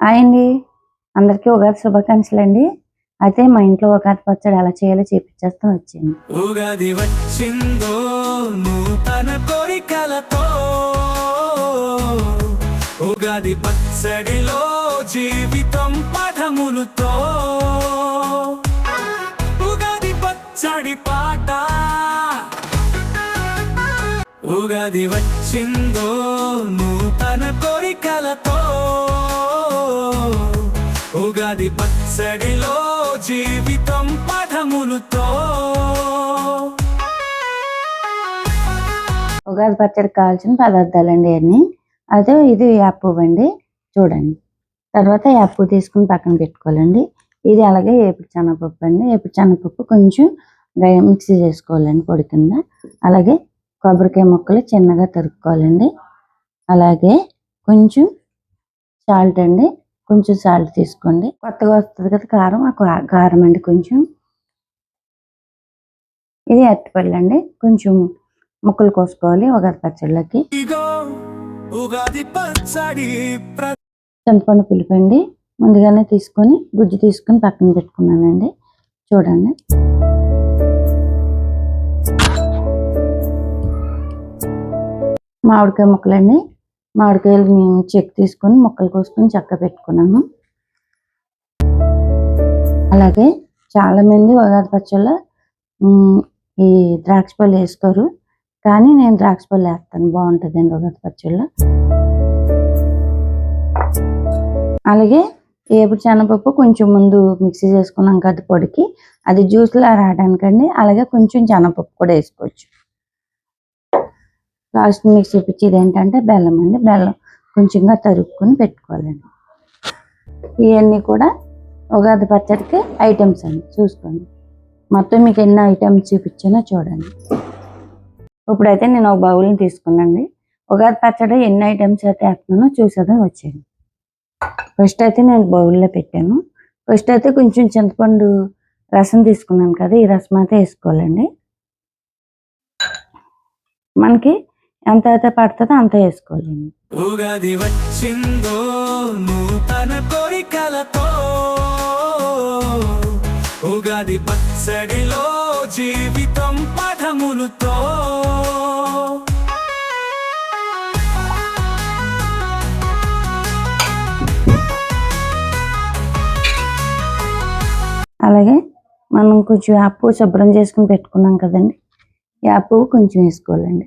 Hi అండి. అందరికీ ఉగాది శుభాకాంక్షలు అండి అయితే మా ఇంట్లో ఉగాది పచ్చడి ఎలా చేయాలో చేపించేస్తాను వచ్చింది ఉగాది వచ్చిందో నూతన కోరికలతో. ఉగాది పచ్చడిలో జీవితం పదములతో. ఉగాది పచ్చడి పాట ఉగాది వచ్చిందో నూతన కోరికలతో. ఉగాది పచ్చడిలో జీవితం పదములతో ఉగాది పచ్చడి కావాల్సిన పదార్థాలండి అన్నీ. అయితే ఇది యాప్పు అండి చూడండి. తర్వాత యాప్పు తీసుకుని పక్కన పెట్టుకోవాలండి. ఇది అలాగే ఏపుడు శనగపప్పు అండి. ఏపుడు శనగపప్పు కొంచెం మిక్సీ చేసుకోవాలండి పొడి కింద. అలాగే కొబ్బరికాయ ముక్కలు చిన్నగా తరుక్కోవాలండి. అలాగే కొంచెం సాల్ట్ అండి. కొంచెం సాల్ట్ తీసుకోండి. కొత్తగా వస్తుంది కదా కారం ఆ కారం అండి కొంచెం. ఇది అరటిపళ్ళు అండి. కొంచెం ముక్కలు కోసుకోవాలి ఉగాది పచ్చళ్ళకి. చింతపండు పులిపండి ముందుగానే తీసుకొని గుజ్జు తీసుకొని పక్కన పెట్టుకున్నానండి. చూడండి. మామిడికాయ ముక్కలండి. మామిడికాయలు మేము చెక్ తీసుకొని ముక్కలు కోసుకొని చక్క పెట్టుకున్నాము. అలాగే చాలా మంది ఉగాది పచ్చళ్ళ ఈ ద్రాక్ష పళ్ళు వేసుకోరు కానీ నేను ద్రాక్ష పళ్ళు వేస్తాను. బాగుంటుందండి ఉగాది పచ్చళ్ళ. అలాగే ఏపుడు శనగపప్పు కొంచెం ముందు మిక్సీ చేసుకున్నాం కదా పొడికి. అది జ్యూస్లా రావడానికండి. అలాగే కొంచెం శనగపప్పు కూడా వేసుకోవచ్చు. లాస్ట్ మీకు చూపించేది ఏంటంటే బెల్లం అండి. బెల్లం కొంచెంగా తరుక్కుని పెట్టుకోవాలండి. ఇవన్నీ కూడా ఉగాది పచ్చడికి ఐటమ్స్ అండి. చూసుకోండి. మొత్తం మీకు ఎన్ని ఐటమ్స్ చూపించానో చూడండి. ఇప్పుడైతే నేను ఒక బౌల్ని తీసుకున్నాండి ఉగాది పచ్చడి ఎన్ని ఐటమ్స్ అయితే వేస్తున్నానో చూసేదని వచ్చాను ఫస్ట్ అయితే నేను బౌల్లో పెట్టాను. ఫస్ట్ అయితే కొంచెం చింతపండు రసం తీసుకున్నాను కదా ఈ రసం అయితే వేసుకోవాలండి. మనకి ఎంత అయితే పడుతుందో అంత వేసుకోవాలండి ఉగాది వచ్చిందో నూతన కోరికలతో ఉగాది పచ్చడిలో జీవితం పదములతో అలాగే మనం కొంచెం యాప్ శుభ్రం చేసుకుని పెట్టుకున్నాం కదండి. యాప్ కొంచెం వేసుకోవాలండి.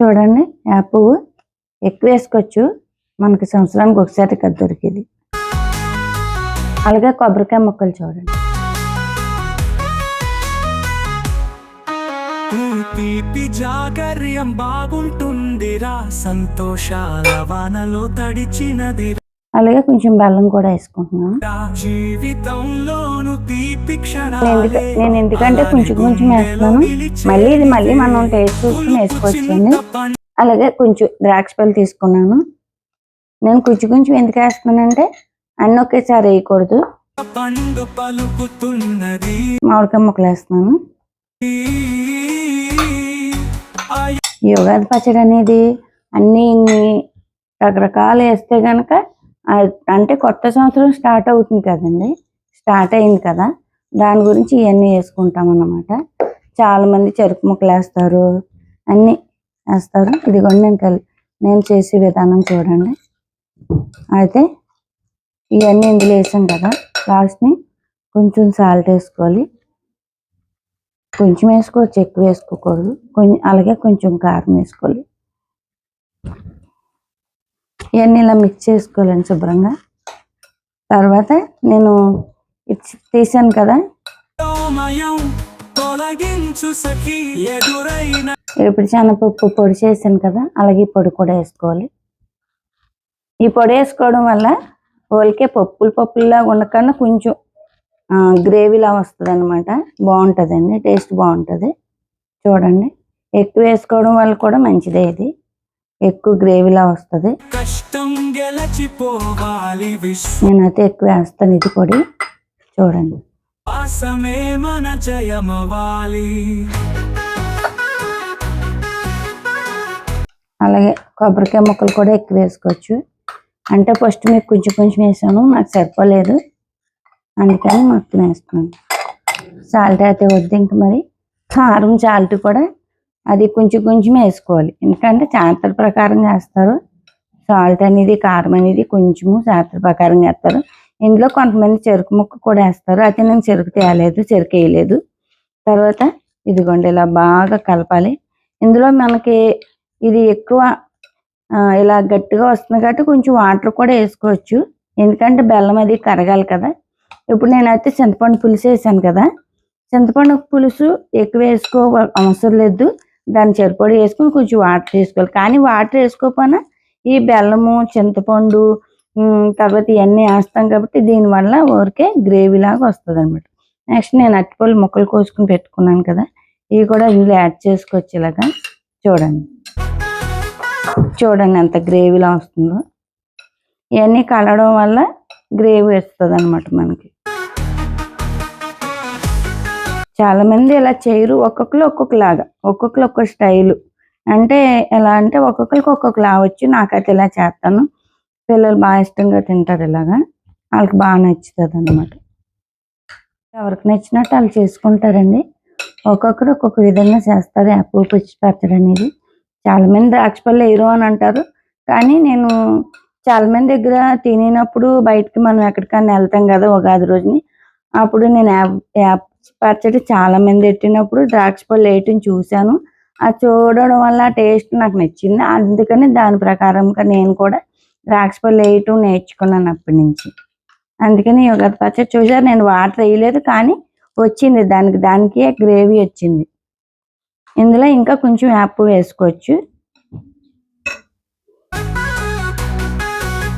చూడండి యాప్ ఎక్కువ వేసుకోవచ్చు. మనకి సంవత్సరానికి ఒకసారి కదా దొరికేది. అలాగే కొబ్బరికాయ ముక్కలు చూడండి. తీపి జాగర్యం బాగుంటుందిరా సంతోషాల వానలో తడిచినది. అలాగే కొంచెం బెల్లం కూడా వేసుకుంటున్నాను. నేను ఎందుక- నేను ఎందుకంటే కొంచెం కొంచెం వేస్తున్నాను. మళ్ళీ ఇది మళ్ళీ మనం టేస్ట్ చూసుకుని వేసుకోవచ్చండి. అలాగే కొంచెం ద్రాక్ష పళ్ళు తీసుకున్నాను. నేను కొంచెం కొంచెం ఎందుకు వేస్తున్నానంటే అన్నీ ఒకేసారి వేయకూడదు. మామిడికాయ ముక్కలు వేస్తున్నాను. ఉగాది పచ్చడి అనేది అన్ని ఇన్ని రకరకాలు వేస్తే గనక అంటే కొత్త సంవత్సరం స్టార్ట్ అవుతుంది కదండి. స్టార్ట్ అయింది కదా. దాని గురించి ఇవన్నీ వేసుకుంటాం అన్నమాట. చాలామంది చెరుకు ముక్కలు వేస్తారు. అన్నీ వేస్తారు. ఇదిగోండి నేను కలి నేను చేసే విధానం చూడండి. అయితే ఇవన్నీ ఇందులో వేసాం కదా. లాస్ట్ని కొంచెం సాల్ట్ వేసుకోవాలి. కొంచెం వేసుకోవచ్చు ఎక్కువ వేసుకోకూడదు. కొంచెం అలాగే కొంచెం కారం వేసుకోవాలి. ఇవన్నీ ఇలా మిక్స్ చేసుకోవాలండి శుభ్రంగా. తర్వాత నేను తీసాను కదా. ఇప్పుడు శనగపప్పు పొడి చేశాను కదా అలాగే పొడి కూడా వేసుకోవాలి. ఈ పొడి వేసుకోవడం వల్ల ఓలికే పప్పులు పప్పుల్లా ఉండకుండా కొంచెం గ్రేవీలా వస్తుంది అనమాట బాగుంటుందండి టేస్ట్ బాగుంటుంది. చూడండి ఎక్కువ వేసుకోవడం వల్ల కూడా మంచిదే ఇది. ఎక్కువ గ్రేవీలా వస్తుంది. నేనైతే ఎక్కువ వేస్తాను ఇది పొడి. చూడండి. అలాగే కొబ్బరికాయ ముక్కలు కూడా ఎక్కువ వేసుకోవచ్చు. అంటే ఫస్ట్ మీకు కొంచెం కొంచెం వేసాను నాకు సరిపోలేదు. అందుకని మొత్తం వేసుకున్నాను సాల్ట్ అయితే వద్దు ఇంక మరి. కారం సాల్ట్ కూడా అది కొంచెం కొంచెం వేసుకోవాలి. ఎందుకంటే శాస్త్ర ప్రకారం వేస్తారు సాల్ట్ అనేది కారం అనేది కొంచెము శాస్త్ర ప్రకారం వేస్తారు ఇందులో కొంతమంది చెరుకు ముక్క కూడా వేస్తారు. అయితే నేను చెరుకు తేయలేదు చెరుకు వేయలేదు. తర్వాత ఇదిగోండి ఇలా బాగా కలపాలి. ఇందులో మనకి ఇది ఎక్కువ ఇలా గట్టిగా వస్తుంది కాబట్టి కొంచెం వాటర్ కూడా వేసుకోవచ్చు. ఎందుకంటే బెల్లం అది కరగాలి కదా. ఇప్పుడు నేనైతే చింతపండు పులుసు వేసాను కదా. చింతపండు పులుసు ఎక్కువ వేసుకో అవసరం లేదు. దాన్ని సరిపడి వేసుకుని కొంచెం వాటర్ వేసుకోవాలి. కానీ వాటర్ వేసుకోకపోయినా ఈ బెల్లము చింతపండు తర్వాత ఇవన్నీ వేస్తాం కాబట్టి దీనివల్ల ఊరికే గ్రేవీ లాగా వస్తుంది అనమాట నెక్స్ట్ నేను అట్టిపళ్ళు ముక్కలు కోసుకుని పెట్టుకున్నాను కదా ఇవి కూడా ఇందులో యాడ్ చేసుకోవచ్చు ఇలాగా. చూడండి. చూడండి ఎంత గ్రేవీలా వస్తుందో. ఇవన్నీ కలవడం వల్ల గ్రేవీ వస్తుంది అనమాట మనకి. చాలామంది ఇలా చేయరు ఒక్కొక్కరు ఒక్కొక్కలాగా ఒక్కొక్కరు ఒక్కొక్క స్టైలు. అంటే ఎలా అంటే ఒక్కొక్కరికి ఒక్కొక్కలా వచ్చు నాకైతే ఇలా చేస్తాను. పిల్లలు బాగా ఇష్టంగా తింటారు ఇలాగా. వాళ్ళకి బాగా నచ్చుతుంది అనమాట ఎవరికి నచ్చినట్టు వాళ్ళు చేసుకుంటారండి. ఒక్కొక్కరు ఒక్కొక్క విధంగా చేస్తారు యాప్ పిచ్చి పచ్చడి అనేది. చాలామంది ద్రాక్ష పళ్ళు వేయరు అని అంటారు. కానీ నేను చాలామంది దగ్గర తినినప్పుడు బయటకి మనం ఎక్కడికైనా వెళ్తాం కదా ఉగాది రోజుని అప్పుడు నేను యాప్ యాప్ పచ్చడి చాలామంది ఎట్టినప్పుడు పెట్టినప్పుడు ద్రాక్ష పళ్ళు వేయటం చూశాను. అది చూడడం వల్ల టేస్ట్ నాకు నచ్చింది. అందుకని దాని ప్రకారంగా నేను కూడా ద్రాక్ష పళ్ళు వేయటం నేర్చుకున్నాను అప్పటి నుంచి. అందుకని ఉగాది పచ్చడి చూసారు నేను వాటర్ వేయలేదు కానీ వచ్చింది. దానికి దానికి గ్రేవీ వచ్చింది. ఇందులో ఇంకా కొంచెం యాప్ వేసుకోవచ్చు.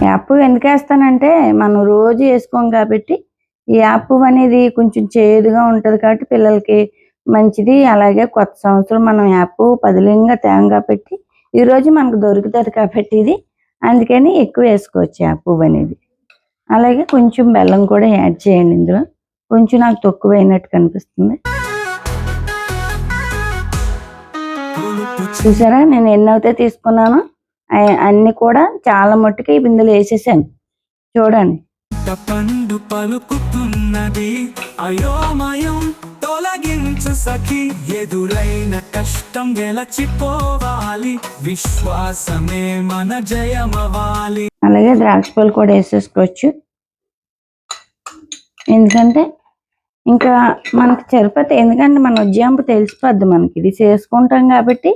యాప్ ఎందుకు వేస్తానంటే మనం రోజు వేసుకోం కాబట్టి ఈ యాప్ అనేది కొంచెం చేదుగా ఉంటుంది కాబట్టి పిల్లలకి మంచిది. అలాగే కొత్త సంవత్సరం మనం యాప్ పదిలింగా తేంగా పెట్టి ఈరోజు మనకు దొరుకుతుంది కాబట్టి ఇది. అందుకని ఎక్కువ వేసుకోవచ్చు యాప్ అనేది. అలాగే కొంచెం బెల్లం కూడా యాడ్ చేయండి ఇందులో. కొంచెం నాకు తక్కువ అయినట్టు కనిపిస్తుంది. చూసారా? నేను ఎన్నైతే తీసుకున్నానో అన్ని కూడా చాలా మట్టుకి ఇందులో వేసేసాను. చూడండి. పండు పలుకుతున్నది అయోమయం తొలగించు సఖి. ఎదురైన కష్టం గెలచిపోవాలి. విశ్వాసమే మన జయమవాలి అలాగే ద్రాక్ష పళ్ళు కూడా వేసేసుకోవచ్చు. ఎందుకంటే ఇంకా మనకి తిరుపతి ఎందుకంటే మన ఉజ్జాంపు తెలిసిపోద్ది మనకి. ఇది చేసుకుంటాం కాబట్టి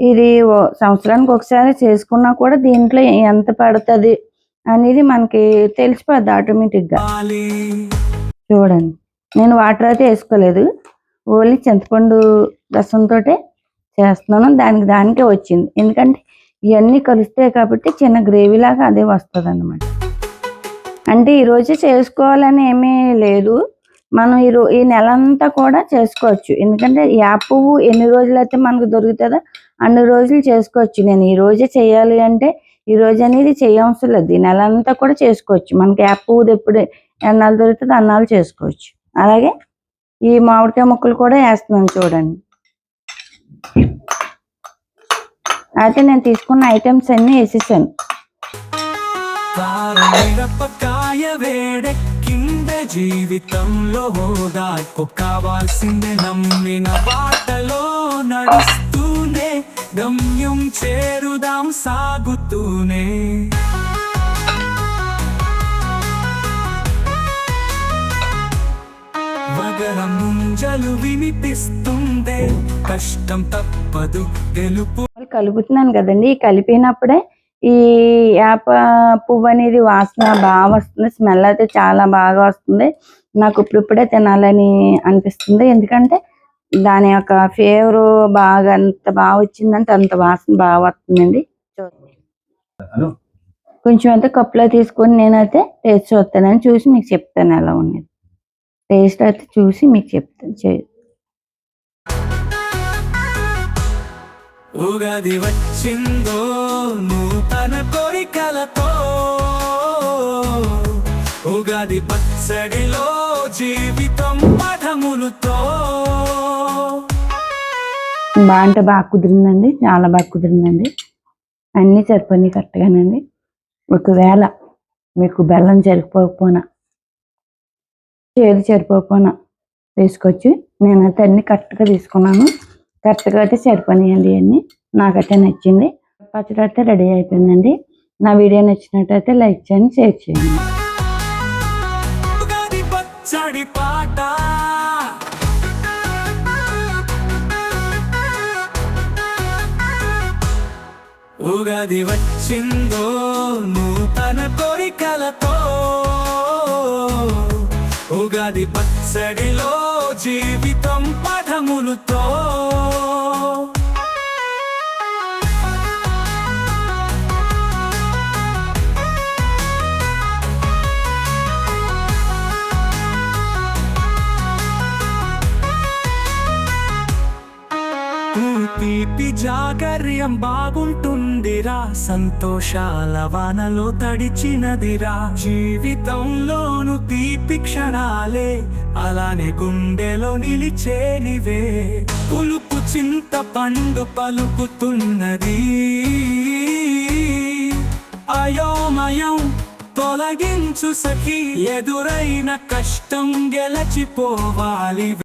ఇది సంవత్సరానికి ఒకసారి చేసుకున్నా కూడా దీంట్లో ఎంత పడుతుంది అనేది మనకి తెలిసిపోద్ది ఆటోమేటిక్గా చూడండి. నేను వాటర్ అయితే వేసుకోలేదు. ఓన్లీ చింతపండు రసంతో చేస్తున్నాను. దానికి దానికే వచ్చింది. ఎందుకంటే ఇవన్నీ కలుస్తాయి కాబట్టి చిన్న గ్రేవీ లాగా అదే వస్తుంది అన్నమాట అంటే ఈరోజు చేసుకోవాలని ఏమీ లేదు. మనం ఈ రో ఈ నెల అంతా కూడా చేసుకోవచ్చు. ఎందుకంటే యా పువ్వు ఎన్ని రోజులు అయితే మనకు దొరుకుతుందో అన్ని రోజులు చేసుకోవచ్చు. నేను ఈ రోజే చేయాలి అంటే ఈ రోజు అనేది చేయవసరం లేదు ఈ నెల అంతా కూడా చేసుకోవచ్చు. మనకి యా ఎప్పుడు ఎన్నాళ్ళు దొరుకుతుంది అన్నాళ్ళు చేసుకోవచ్చు. అలాగే ఈ మామిడికాయ ముక్కలు కూడా వేస్తున్నాను చూడండి. అయితే నేను తీసుకున్న ఐటమ్స్ అన్ని వేసేసాను. మిరపకాయ వేడెక్కిందే జీవితంలో కావాల్సిందే నమ్మిన బాటలో నడుస్తా గమ్యం చేరుదాం సాగుతూనే. వగర ముంజలు వినిపిస్తుందే కష్టం తప్పదు గెలుపు. కలుపుతున్నాను కదండి కలిపినప్పుడే ఈ యాప పువ్వు అనేది వాసన బాగా వస్తుంది స్మెల్ అయితే చాలా బాగా వస్తుంది. నాకు ఇప్పుడిప్పుడే తినాలని అనిపిస్తుంది ఎందుకంటే దాని యొక్క ఫ్లేవర్ బాగా అంత బాగా వచ్చిందంటే అంత వాసన బాగా వస్తుందండి. కొంచెం అయితే కప్పులో తీసుకొని నేనైతే టేస్ట్ చూస్తానని చూసి మీకు చెప్తాను ఎలా ఉన్నది. టేస్ట్ అయితే చూసి మీకు చెప్తాను చే- ఉగాది వచ్చిందో నూతన కోరికలతో. ఉగాది పచ్చడిలో జీవితం పదములతో బాగా అంటే బాగా కుదిరిందండి. చాలా బాగా కుదిరిందండి. అన్నీ సరిపోయినాయి కరెక్ట్గానండి. ఒకవేళ మీకు బెల్లం సరిపోకపోనా చేదు సరిపోకపోనా వేసుకొచ్చి నేనైతే అన్ని కరెక్ట్గా తీసుకున్నాను. కరెక్ట్గా అయితే సరిపోయాయండి అన్ని. నాకైతే నచ్చింది. పచ్చడి అయితే రెడీ అయిపోయిందండి. నా వీడియో నచ్చినట్టయితే లైక్ చేయండి షేర్ చేయండి. ఉగాది వచ్చిందో నూతన కోరికలతో. ఉగాది పచ్చడిలో జీవితం పదములతో. బాగుంటుందిరా సంతోషాల వానలో తడిచినదిరా. జీవితంలోను తీపి క్షణాలే అలానే గుండెలో నిలిచేనివే. పులుపు చింత పండు పలుకుతున్నది. అయోమయం తొలగించు సఖి ఎదురైన కష్టం గెలచిపోవాలి.